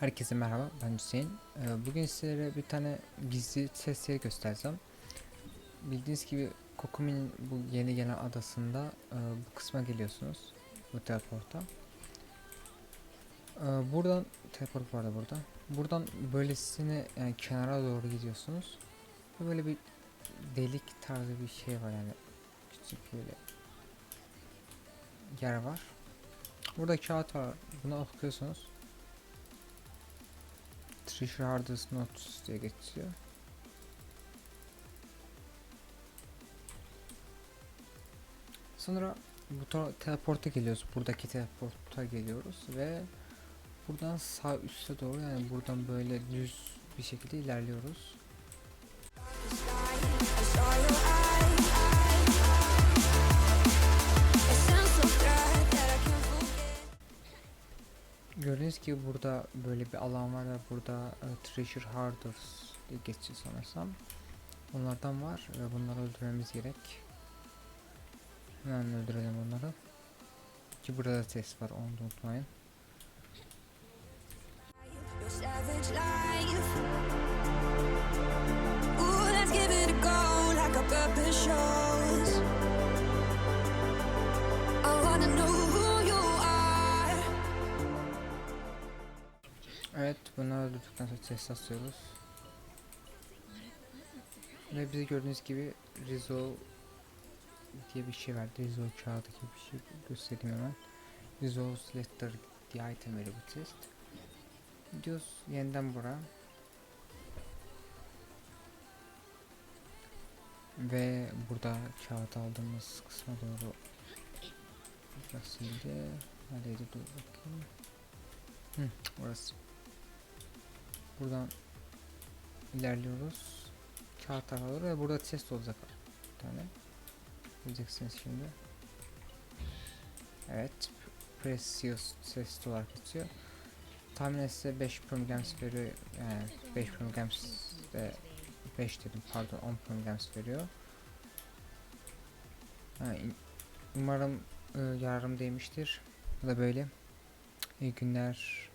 Herkese merhaba ben Hüseyin. Ee, Bugün sizlere bir tane gizli sesleri göstereceğim. Bildiğiniz gibi Kokumi'nin bu yeni gelen adasında e, bu kısma geliyorsunuz. Bu teleporta. Ee, Buradan teleport var da burada. Buradan böylesine yani kenara doğru gidiyorsunuz. Böyle bir delik tarzı bir şey var yani. Küçük böyle yer var. Burada kağıt var. Bunu okuyorsunuz. Treasure Hardest Notes diye geçiyor. Sonra bu teleporta geliyoruz. Buradaki teleporta geliyoruz ve buradan sağ üste doğru yani buradan böyle düz bir şekilde ilerliyoruz. Gördüğünüz gibi burada böyle bir alan var ve burada e, Treasure Harders diye geçiyor sanırsam. Onlardan var ve bunları öldürmemiz gerek. Hemen öldürelim onları. Ki burada da test var onu da unutmayın. Evet bunu öldürdükten sonra test asıyoruz. Ve bize gördüğünüz gibi Rizzo diye bir şey verdi. Rizzo kağıdı gibi bir şey göstereyim hemen. Rizzo's letter diye item veriyor bu test. Gidiyoruz yeniden bura. Ve burada kağıt aldığımız kısma doğru Nasıldı? Neredeydi dur bakayım. Hı, orası. Buradan ilerliyoruz. Kağıt doğru ve burada test olacak bir tane. Göreceksiniz şimdi. Evet. Precious test olarak geçiyor. Tahminen size 5 promgrams veriyor. Yani 5 promgrams de 5 dedim pardon 10 promgrams veriyor. İn- umarım e, yararım değmiştir. Bu da böyle. İyi günler.